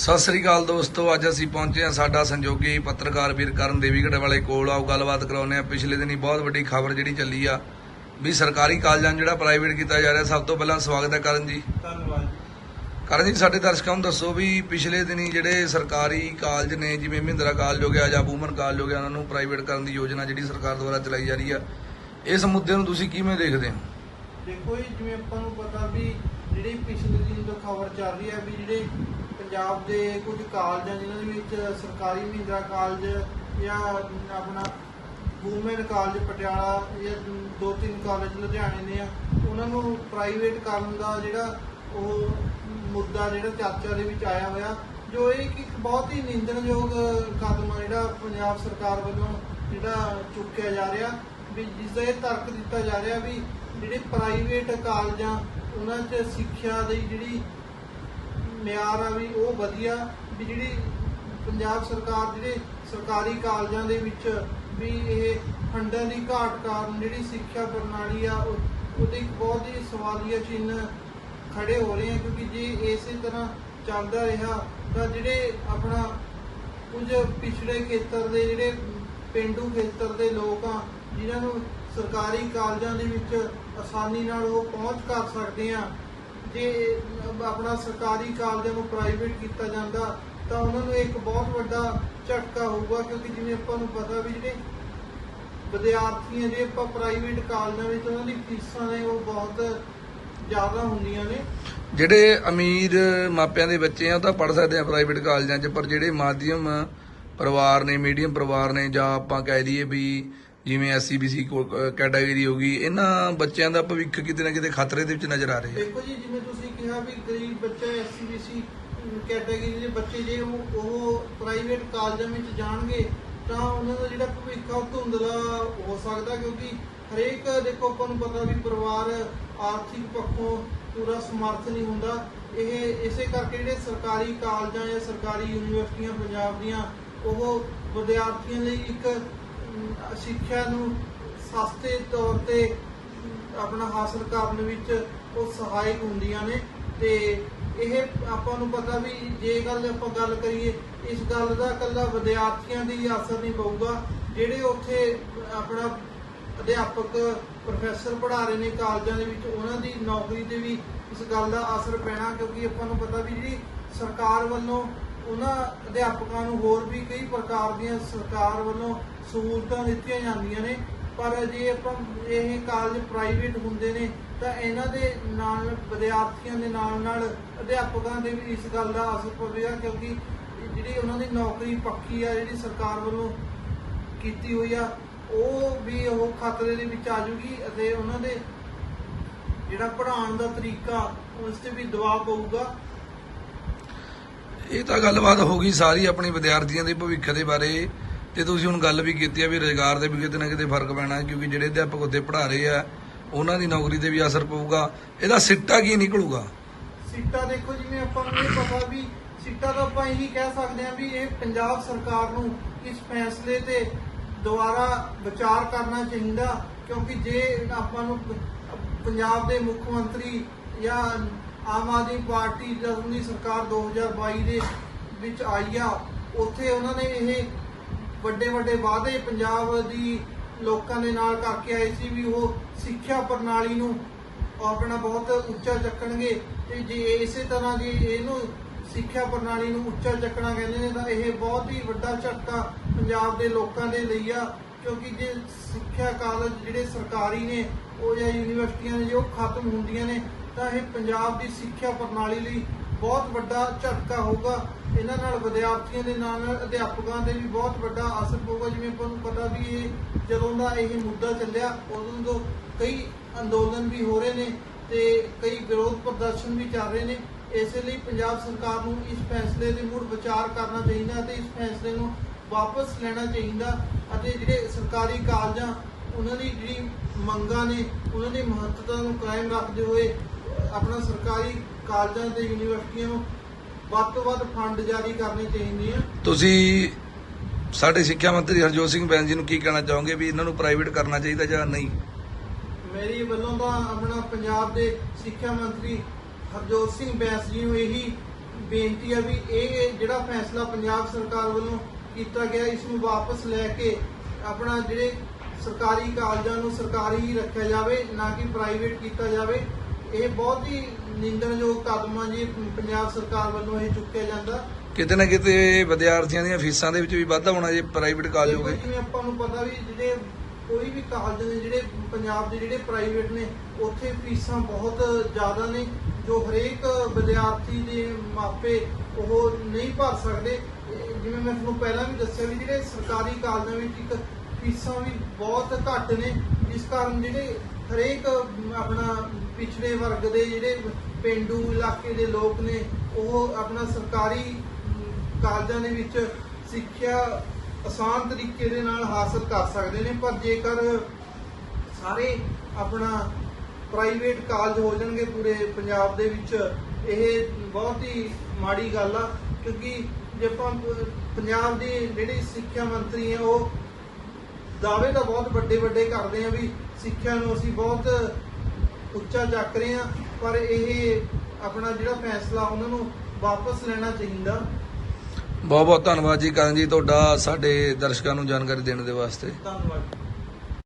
ਸਤਿ ਸ੍ਰੀ ਅਕਾਲ ਦੋਸਤੋ ਅੱਜ ਅਸੀਂ ਪਹੁੰਚੇ ਹਾਂ ਸਾਡਾ ਸੰਜੋਗੀ ਪੱਤਰਕਾਰ ਵੀਰ ਕਰਨ ਦੇਵੀਗੜ੍ਹ ਵਾਲੇ ਕੋਲ। ਆਓ ਗੱਲਬਾਤ ਕਰਾਉਂਦੇ ਆ ਪਿਛਲੇ ਦਿਨੀ ਬਹੁਤ ਵੱਡੀ ਖਬਰ ਜਿਹੜੀ ਚੱਲੀ ਆ ਵੀ ਸਰਕਾਰੀ ਕਾਲਜਾਂ ਜਿਹੜਾ ਪ੍ਰਾਈਵੇਟ ਕੀਤਾ ਜਾ ਰਿਹਾ ਸਭ ਤੋਂ ਪਹਿਲਾਂ ਸਵਾਗਤ ਹੈ ਕਰਨ ਜੀ। ਧੰਨਵਾਦ ਕਰਨ ਜੀ ਸਾਡੇ ਦਰਸ਼ਕਾਂ ਨੂੰ ਦੱਸੋ ਵੀ ਪਿਛਲੇ ਦਿਨੀ ਜਿਹੜੇ ਸਰਕਾਰੀ ਕਾਲਜ ਨੇ ਜਿਵੇਂ ਮਹਿੰਦਰਾ ਕਾਲਜ ਹੋ ਗਿਆ ਜਾਂ ਬੂਮਨ ਕਾਲਜ ਹੋ ਗਿਆ ਉਹਨਾਂ ਨੂੰ ਪ੍ਰਾਈਵੇਟ ਕਰਨ ਦੀ ਯੋਜਨਾ ਜਿਹੜੀ ਸਰਕਾਰ ਦੁਆਰਾ ਚਲਾਈ ਜਾ ਰਹੀ ਆ ਇਸ ਮੁੱਦੇ ਨੂੰ ਤੁਸੀਂ ਕਿਵੇਂ ਦੇਖਦੇ ਹੋ? ਦੇਖੋ ਜੀ ਜਿਵੇਂ ਆਪਾਂ ਨੂੰ ਪਤਾ ਵੀ ਜਿਹੜੀ ਪਿਛਲੇ ਦਿਨ ਤੋਂ ਖਬਰ ਚੱਲ ਰਹੀ ਹੈ ਵੀ ਜਿਹੜੇ ਪੰਜਾਬ ਦੇ ਕੁਝ ਕਾਲਜਾਂ ਜਿਨ੍ਹਾਂ ਦੇ ਵਿੱਚ ਸਰਕਾਰੀ ਮਹਿੰਦਰਾ ਕਾਲਜ ਜਾਂ ਆਪਣਾ ਵੂਮਨ ਕਾਲਜ ਪਟਿਆਲਾ ਜਾਂ ਦੋ ਤਿੰਨ ਕਾਲਜ ਲੁਧਿਆਣੇ ਨੇ ਆ, ਉਹਨਾਂ ਨੂੰ ਪ੍ਰਾਈਵੇਟ ਕਰਨ ਦਾ ਜਿਹੜਾ ਉਹ ਮੁੱਦਾ ਜਿਹੜਾ ਚਰਚਾ ਦੇ ਵਿੱਚ ਆਇਆ ਹੋਇਆ, ਜੋ ਇਹ ਇੱਕ ਬਹੁਤ ਹੀ ਨਿੰਦਣਯੋਗ ਕਦਮ ਆ ਜਿਹੜਾ ਪੰਜਾਬ ਸਰਕਾਰ ਵੱਲੋਂ ਜਿਹੜਾ ਚੁੱਕਿਆ ਜਾ ਰਿਹਾ, ਵੀ ਜਿਸ ਦਾ ਇਹ ਤਰਕ ਦਿੱਤਾ ਜਾ ਰਿਹਾ ਵੀ ਜਿਹੜੇ ਪ੍ਰਾਈਵੇਟ ਕਾਲਜਾਂ, ਉਹਨਾਂ 'ਚ ਸਿੱਖਿਆ ਦੀ ਜਿਹੜੀ ਮਿਆਰ ਆ ਵੀ ਉਹ ਵਧੀਆ ਵੀ ਜਿਹੜੀ ਪੰਜਾਬ ਸਰਕਾਰ, ਜਿਹੜੇ ਸਰਕਾਰੀ ਕਾਲਜਾਂ ਦੇ ਵਿੱਚ ਵੀ ਇਹ ਫੰਡਾਂ ਦੀ ਘਾਟ ਕਾਰਨ ਜਿਹੜੀ ਸਿੱਖਿਆ ਪ੍ਰਣਾਲੀ ਆ, ਉਹ- ਉਹਦੇ ਬਹੁਤ ਹੀ ਸਵਾਲੀਆ ਚਿੰਨ੍ਹ ਖੜੇ ਹੋ ਰਹੇ ਆ ਕਿਉਂਕਿ ਜੇ ਇਸੇ ਤਰ੍ਹਾਂ ਚੱਲਦਾ ਰਿਹਾ ਤਾਂ ਜਿਹੜੇ ਆਪਣਾ ਕੁਝ ਪਿਛੜੇ ਖੇਤਰ ਦੇ ਜਿਹੜੇ ਪਿੰਡੂ ਖੇਤਰ ਦੇ ਲੋਕ ਆ, ਜਿਨ੍ਹਾਂ ਨੂੰ ਸਰਕਾਰੀ ਕਾਲਜਾਂ ਦੇ ਵਿੱਚ ਆਸਾਨੀ ਨਾਲ ਉਹ ਪਹੁੰਚ ਕਰ ਸਕਦੇ ਆ ਜੇ ਆਪਣਾ ਸਰਕਾਰੀ ਕਾਲਜਾਂ ਨੂੰ ਪ੍ਰਾਈਵੇਟ ਕੀਤਾ ਜਾਂਦਾ, ਤਾਂ ਉਹਨਾਂ ਨੂੰ ਇੱਕ ਬਹੁਤ ਵੱਡਾ ਝਟਕਾ ਹੋਊਗਾ, ਕਿਉਂਕਿ ਜਿਵੇਂ ਆਪਾਂ ਨੂੰ ਪਤਾ ਵੀ ਜਿਹੜੇ ਵਿਦਿਆਰਥੀ ਆ ਆਪਾਂ ਪ੍ਰਾਈਵੇਟ ਕਾਲਜਾਂ ਵਿੱਚ ਉਹਨਾਂ ਦੀ ਫੀਸਾਂ ਨੇ ਉਹ ਬਹੁਤ ਜ਼ਿਆਦਾ ਹੁੰਦੀਆਂ ਨੇ। ਜਿਹੜੇ ਅਮੀਰ ਮਾਪਿਆਂ ਦੇ ਬੱਚੇ ਆ, ਉਹ ਤਾਂ ਪੜ ਸਕਦੇ ਆ ਪ੍ਰਾਈਵੇਟ ਕਾਲਜਾਂ 'ਚ, ਪਰ ਜਿਹੜੇ ਮਾਧਿਅਮ ਪਰਿਵਾਰ ਨੇ ਮੀਡੀਅਮ ਪਰਿਵਾਰ ਨੇ, ਜਾਂ ਆਪਾਂ ਕਹਿ ਦਈਏ ਵੀ ਜਿਵੇਂ ਐਸਸੀਬੀਸੀ ਕੈਟਾਗਰੀ ਹੋ ਗਈ, ਇਹਨਾਂ ਬੱਚਿਆਂ ਦਾ ਭਵਿੱਖ ਕਿਤੇ ਨਾ ਕਿਤੇ ਖਤਰੇ ਦੇ ਵਿੱਚ ਨਜ਼ਰ ਆ ਰਿਹਾ ਹੈ। ਦੇਖੋ ਜੀ, ਜਿਵੇਂ ਤੁਸੀਂ ਕਿਹਾ ਵੀ ਗਰੀਬ ਬੱਚੇ ਐਸਸੀਬੀਸੀ ਕੈਟਾਗਰੀ ਦੇ ਬੱਚੇ ਜੇ ਉਹ ਪ੍ਰਾਈਵੇਟ ਕਾਲਜਾਂ ਵਿੱਚ ਜਾਣਗੇ, ਤਾਂ ਉਹਨਾਂ ਦਾ ਜਿਹੜਾ ਭਵਿੱਖ ਆ, ਉਹ ਧੁੰਦਲਾ ਹੋ ਸਕਦਾ, ਕਿਉਂਕਿ ਹਰੇਕ, ਦੇਖੋ, ਆਪਾਂ ਨੂੰ ਪਤਾ ਵੀ ਪਰਿਵਾਰ ਆਰਥਿਕ ਪੱਖੋਂ ਪੂਰਾ ਸਮਰਥ ਨਹੀਂ ਹੁੰਦਾ। ਇਹ ਇਸੇ ਕਰਕੇ ਜਿਹੜੇ ਸਰਕਾਰੀ ਕਾਲਜਾਂ ਜਾਂ ਸਰਕਾਰੀ ਯੂਨੀਵਰਸਿਟੀਆਂ, ਪੰਜਾਬ ਦੀਆਂ, ਉਹ ਵਿਦਿਆਰਥੀਆਂ ਲਈ ਇੱਕ ਸਿੱਖਿਆ ਨੂੰ ਸਸਤੇ ਤੌਰ ਤੇ ਆਪਣਾ ਹਾਸਲ ਕਰਨ ਵਿੱਚ ਉਹ ਸਹਾਇਕ ਹੁੰਦੀਆਂ ਨੇ ਤੇ ਇਹ ਆਪਾਂ ਨੂੰ ਪਤਾ ਵੀ ਜੇ ਗੱਲ ਆਪਾਂ ਗੱਲ ਕਰੀਏ, ਇਸ ਗੱਲ ਦਾ ਇਕੱਲਾ ਵਿਦਿਆਰਥੀਆਂ ਦੀ ਅਸਰ ਨਹੀਂ ਪਊਗਾ, ਜਿਹੜੇ ਉੱਥੇ ਆਪਣਾ ਅਧਿਆਪਕ ਪ੍ਰੋਫੈਸਰ ਪੜ੍ਹਾ ਰਹੇ ਨੇ ਕਾਲਜਾਂ ਦੇ ਵਿੱਚ, ਉਹਨਾਂ ਦੀ ਨੌਕਰੀ ਤੇ ਵੀ ਇਸ ਗੱਲ ਦਾ ਅਸਰ ਪੈਣਾ ਕਿਉਂਕਿ ਆਪਾਂ ਨੂੰ ਪਤਾ ਵੀ ਜਿਹੜੀ ਸਰਕਾਰ ਵੱਲੋਂ ਉਹਨਾਂ ਅਧਿਆਪਕਾਂ ਨੂੰ ਹੋਰ ਵੀ ਕਈ ਪ੍ਰਕਾਰ ਦੀਆਂ ਸਰਕਾਰ ਵੱਲੋਂ ਸਹੂਲਤਾਂ ਦਿੱਤੀਆਂ ਜਾਂਦੀਆਂ ਨੇ, ਪਰ ਜੇ ਆਪਾਂ ਇਹ ਕਾਲਜ ਪ੍ਰਾਈਵੇਟ ਹੁੰਦੇ ਨੇ, ਤਾਂ ਇਹਨਾਂ ਦੇ ਨਾਲ ਵਿਦਿਆਰਥੀਆਂ ਦੇ ਨਾਲ ਨਾਲ ਅਧਿਆਪਕਾਂ ਦੇ ਵੀ ਇਸ ਗੱਲ ਦਾ ਅਸਰ ਪਵੇਗਾ, ਕਿਉਂਕਿ ਜਿਹੜੀ ਉਹਨਾਂ ਦੀ ਨੌਕਰੀ ਪੱਕੀ ਆ, ਜਿਹੜੀ ਸਰਕਾਰ ਵੱਲੋਂ ਕੀਤੀ ਹੋਈ ਆ, ਉਹ ਵੀ ਉਹ ਖਤਰੇ ਦੇ ਵਿੱਚ ਆ ਜੂਗੀ ਅਤੇ ਉਹਨਾਂ ਦੇ ਜਿਹੜਾ ਪੜ੍ਹਾਉਣ ਦਾ ਤਰੀਕਾ, ਉਸ ਤੇ ਵੀ ਦਬਾਅ ਪਊਗਾ। ਇਹ ਤਾਂ ਗੱਲਬਾਤ ਹੋ ਗਈ ਸਾਰੀ ਆਪਣੀ ਵਿਦਿਆਰਥੀਆਂ ਦੇ ਭਵਿੱਖ ਦੇ ਬਾਰੇ ਤੇ ਤੁਸੀਂ ਹੁਣ ਗੱਲ ਵੀ ਕੀਤੀ ਆ ਵੀ ਰੋਜ਼ਗਾਰ ਦੇ ਵੀ ਕਿਤੇ ਨਾ ਕਿਤੇ ਫ਼ਰਕ ਪੈਣਾ, ਕਿਉਂਕਿ ਜਿਹੜੇ ਅਧਿਆਪਕ ਉੱਥੇ ਪੜ੍ਹਾ ਰਹੇ ਆ, ਉਹਨਾਂ ਦੀ ਨੌਕਰੀ ਤੇ ਵੀ ਅਸਰ ਪਊਗਾ। ਇਹਦਾ ਸਿੱਟਾ ਕੀ ਨਿਕਲੂਗਾ? ਸਿੱਟਾ ਦੇਖੋ ਜਿਵੇਂ ਆਪਾਂ ਨੂੰ ਇਹ ਪਤਾ ਵੀ ਸਿੱਟਾ ਤਾਂ ਆਪਾਂ ਇਹੀ ਕਹਿ ਸਕਦੇ ਹਾਂ ਵੀ ਇਹ ਪੰਜਾਬ ਸਰਕਾਰ ਨੂੰ ਇਸ ਫੈਸਲੇ ਤੇ ਦੁਬਾਰਾ ਵਿਚਾਰ ਕਰਨਾ ਚਾਹੀਦਾ, ਕਿਉਂਕਿ ਜੇ ਆਪਾਂ ਨੂੰ ਪੰਜਾਬ ਦੇ ਮੁੱਖ ਮੰਤਰੀ ਜਾਂ ਆਮ ਆਦਮੀ ਪਾਰਟੀ ਜਦੋਂ ਦੀ ਸਰਕਾਰ 2022 ਦੇ ਵਿੱਚ ਆਈ ਆ, ਉੱਥੇ ਉਹਨਾਂ ਨੇ ਇਹ ਵੱਡੇ ਵੱਡੇ ਵਾਅਦੇ ਪੰਜਾਬ ਦੀ ਲੋਕਾਂ ਦੇ ਨਾਲ ਕਰਕੇ ਆਏ ਸੀ ਵੀ ਉਹ ਸਿੱਖਿਆ ਪ੍ਰਣਾਲੀ ਨੂੰ ਆਪਣਾ ਬਹੁਤ ਉੱਚਾ ਚੱਕਣਗੇ ਤੇ ਜੇ ਇਸੇ ਤਰ੍ਹਾਂ ਜੇ ਇਹਨੂੰ ਸਿੱਖਿਆ ਪ੍ਰਣਾਲੀ ਨੂੰ ਉੱਚਾ ਚੱਕਣਾ ਕਹਿੰਦੇ ਨੇ ਤਾਂ ਇਹ ਬਹੁਤ ਹੀ ਵੱਡਾ ਝਟਕਾ ਪੰਜਾਬ ਦੇ ਲੋਕਾਂ ਦੇ ਲਈ ਆ, ਕਿਉਂਕਿ ਜੇ ਸਿੱਖਿਆ ਕਾਲਜ ਜਿਹੜੇ ਸਰਕਾਰੀ ਨੇ ਉਹ ਜਾਂ ਯੂਨੀਵਰਸਿਟੀਆਂ ਨੇ ਜੋ ਖਤਮ ਹੁੰਦੀਆਂ ਨੇ, ਤਾਂ ਇਹ ਪੰਜਾਬ ਦੀ ਸਿੱਖਿਆ ਪ੍ਰਣਾਲੀ ਲਈ ਬਹੁਤ ਵੱਡਾ ਝਟਕਾ ਹੋਊਗਾ। ਇਹਨਾਂ ਨਾਲ ਵਿਦਿਆਰਥੀਆਂ ਦੇ ਨਾਲ ਨਾਲ ਅਧਿਆਪਕਾਂ ਤੇ ਵੀ ਬਹੁਤ ਵੱਡਾ ਅਸਰ ਪਊਗਾ। ਜਿਵੇਂ ਆਪਾਂ ਨੂੰ ਪਤਾ ਵੀ ਇਹ ਜਦੋਂ ਦਾ ਇਹ ਮੁੱਦਾ ਚੱਲਿਆ, ਉਦੋਂ ਤੋਂ ਕਈ ਅੰਦੋਲਨ ਵੀ ਹੋ ਰਹੇ ਨੇ ਤੇ ਕਈ ਵਿਰੋਧ ਪ੍ਰਦਰਸ਼ਨ ਵੀ ਚੱਲ ਰਹੇ ਨੇ। ਇਸੇ ਲਈ ਪੰਜਾਬ ਸਰਕਾਰ ਨੂੰ ਇਸ ਫੈਸਲੇ ਦੇ ਮੁੜ ਵਿਚਾਰ ਕਰਨਾ ਚਾਹੀਦਾ ਤੇ ਇਸ ਫੈਸਲੇ ਨੂੰ ਵਾਪਸ ਲੈਣਾ ਚਾਹੀਦਾ ਅਤੇ ਜਿਹੜੇ ਸਰਕਾਰੀ ਕਾਲਜਾਂ ਉਹਨਾਂ ਦੀ ਜਿਹੜੀ ਮੰਗਾਂ ਨੇ ਉਹਨਾਂ ਦੀ ਮਹੱਤਤਾ ਨੂੰ ਕਾਇਮ ਰੱਖਦੇ ਹੋਏ ਆਪਣਾ ਸਰਕਾਰੀ ਕਾਲਜਾਂ ਤੇ ਯੂਨੀਵਰਸਿਟੀਆਂ ਨੂੰ ਵੱਧ ਤੋਂ ਵੱਧ ਫੰਡ ਜਾਰੀ ਕਰਨੇ ਚਾਹੀਦੇ ਆ। ਤੁਸੀਂ ਸਾਡੇ ਸਿੱਖਿਆ ਮੰਤਰੀ ਹਰਜੋਤ ਸਿੰਘ ਬੈਂਸ ਜੀ ਨੂੰ ਕੀ ਕਹਿਣਾ ਚਾਹੋਗੇ ਵੀ ਇਹਨਾਂ ਨੂੰ ਪ੍ਰਾਈਵੇਟ ਕਰਨਾ ਚਾਹੀਦਾ ਜਾਂ ਨਹੀਂ? ਮੇਰੀ ਵੱਲੋਂ ਤਾਂ ਆਪਣਾ ਪੰਜਾਬ ਦੇ ਸਿੱਖਿਆ ਮੰਤਰੀ ਹਰਜੋਤ ਸਿੰਘ ਬੈਂਸ ਜੀ ਨੂੰ ਇਹੀ ਬੇਨਤੀ ਹੈ ਵੀ ਇਹ ਜਿਹੜਾ ਫੈਸਲਾ ਪੰਜਾਬ ਸਰਕਾਰ ਵੱਲੋਂ ਕੀਤਾ ਗਿਆ ਇਸ ਨੂੰ ਵਾਪਸ ਲੈ ਕੇ ਆਪਣਾ ਜਿਹੜੇ ਸਰਕਾਰੀ ਕਾਲਜਾਂ ਨੂੰ ਸਰਕਾਰੀ ਹੀ ਰੱਖਿਆ ਜਾਵੇ ਨਾ ਕਿ ਪ੍ਰਾਈਵੇਟ ਕੀਤਾ ਜਾਵੇ। ਇਹ ਬਹੁਤ ਹੀ ਨਿੰਦਣਯੋਗ ਕਦਮ ਆ ਜੀ ਪੰਜਾਬ ਸਰਕਾਰ ਵੱਲੋਂ ਇਹ ਚੁੱਕਿਆ ਜਾਂਦਾ। ਕਿਤੇ ਨਾ ਕਿਤੇ ਵਿਦਿਆਰਥੀਆਂ ਦੀਆਂ ਫੀਸਾਂ ਦੇ ਵਿੱਚ ਵੀ ਵਾਧਾ ਹੋਣਾ ਜੇ ਪ੍ਰਾਈਵੇਟ ਕਾਲਜ ਹੋ ਗਏ ਜਿਵੇਂ ਆਪਾਂ ਨੂੰ ਪਤਾ ਵੀ ਜਿਹੜੇ ਕੋਈ ਵੀ ਕਾਲਜ ਨੇ ਜਿਹੜੇ ਪੰਜਾਬ ਦੇ ਜਿਹੜੇ ਪ੍ਰਾਈਵੇਟ ਨੇ ਉੱਥੇ ਫੀਸਾਂ ਬਹੁਤ ਜ਼ਿਆਦਾ ਨੇ ਜੋ ਹਰੇਕ ਵਿਦਿਆਰਥੀ ਦੇ ਮਾਪੇ ਉਹ ਨਹੀਂ ਭਰ ਸਕਦੇ। ਜਿਵੇਂ ਮੈਂ ਤੁਹਾਨੂੰ ਪਹਿਲਾਂ ਵੀ ਦੱਸਿਆ ਵੀ ਜਿਹੜੇ ਸਰਕਾਰੀ ਕਾਲਜਾਂ ਵਿੱਚ ਇੱਕ ਫੀਸਾਂ ਵੀ ਬਹੁਤ ਘੱਟ ਨੇ। ਜਿਸ ਕਾਰਨ ਜਿਹੜੇ ਹਰੇਕ ਆਪਣਾ ਪਿਛੜੇ ਵਰਗ ਦੇ ਜਿਹੜੇ ਪਿੰਡੂ ਇਲਾਕੇ ਦੇ ਲੋਕ ਨੇ, ਉਹ ਆਪਣਾ ਸਰਕਾਰੀ ਕਾਲਜਾਂ ਦੇ ਵਿੱਚ ਸਿੱਖਿਆ ਆਸਾਨ ਤਰੀਕੇ ਦੇ ਨਾਲ ਹਾਸਲ ਕਰ ਸਕਦੇ ਨੇ। ਪਰ ਜੇਕਰ ਸਾਰੇ ਆਪਣਾ ਪ੍ਰਾਈਵੇਟ ਕਾਲਜ ਹੋ ਜਾਣਗੇ ਪੂਰੇ ਪੰਜਾਬ ਦੇ ਵਿੱਚ, ਇਹ ਬਹੁਤ ਹੀ ਮਾੜੀ ਗੱਲ ਆ। ਕਿਉਂਕਿ ਜੇ ਆਪਾਂ ਪੰਜਾਬ ਦੇ ਜਿਹੜੇ ਸਿੱਖਿਆ ਮੰਤਰੀ ਆ, ਉਹ ਦਾਅਵੇ ਤਾਂ ਬਹੁਤ ਵੱਡੇ ਵੱਡੇ ਕਰਦੇ ਆ ਵੀ ਸਿੱਖਿਆ ਨੂੰ ਅਸੀਂ ਬਹੁਤ ਉੱਚਾ ਚੱਕ ਰਹੇ ਆ ਪਰ ਇਹ ਆਪਣਾ ਜਿਹੜਾ ਫੈਸਲਾ ਉਹਨਾਂ ਨੂੰ ਵਾਪਸ ਲੈਣਾ ਚਾਹੀਦਾ। ਬਹੁਤ ਬਹੁਤ ਧੰਨਵਾਦ ਜੀ ਕਰਨ ਜੀ ਤੁਹਾਡਾ ਸਾਡੇ ਦਰਸ਼ਕਾਂ ਨੂੰ ਜਾਣਕਾਰੀ ਦੇਣ ਦੇ ਵਾਸਤੇ। ਧੰਨਵਾਦ।